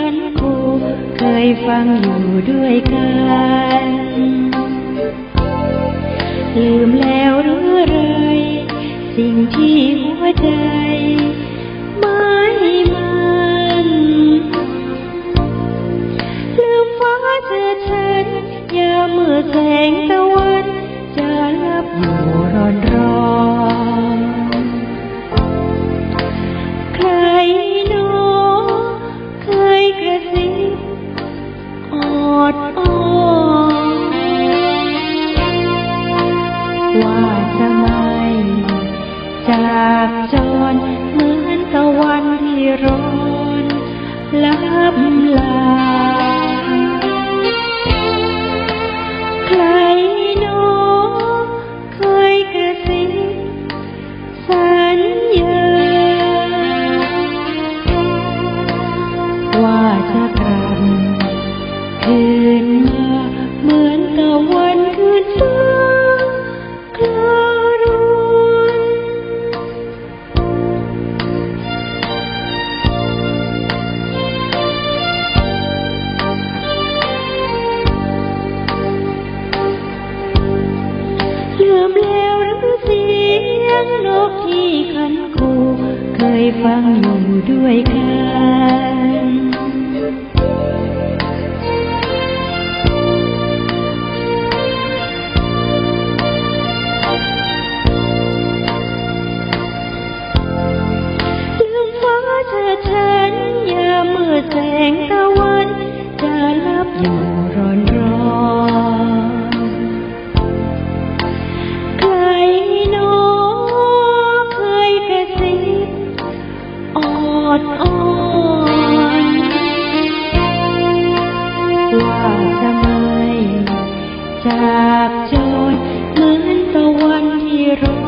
ฉันกูเคยฟังอยู่ด้วยกัน ลืมแล้วหรือไร สิ่งที่หัวใจไม่มันลืมฟ้าเธอฉันยามเมื่อแสงตะวัน จะลับอยู่ร้อนร้อน ว่าจะไม่จากจ กที่ขันคูเคยฟังอยู่ด้วยกันลืมฟ้าเธอฉันยามเมื่อแสงตะวันจะลับอยู่ จากจรเหมือนตะวันที่ร้อน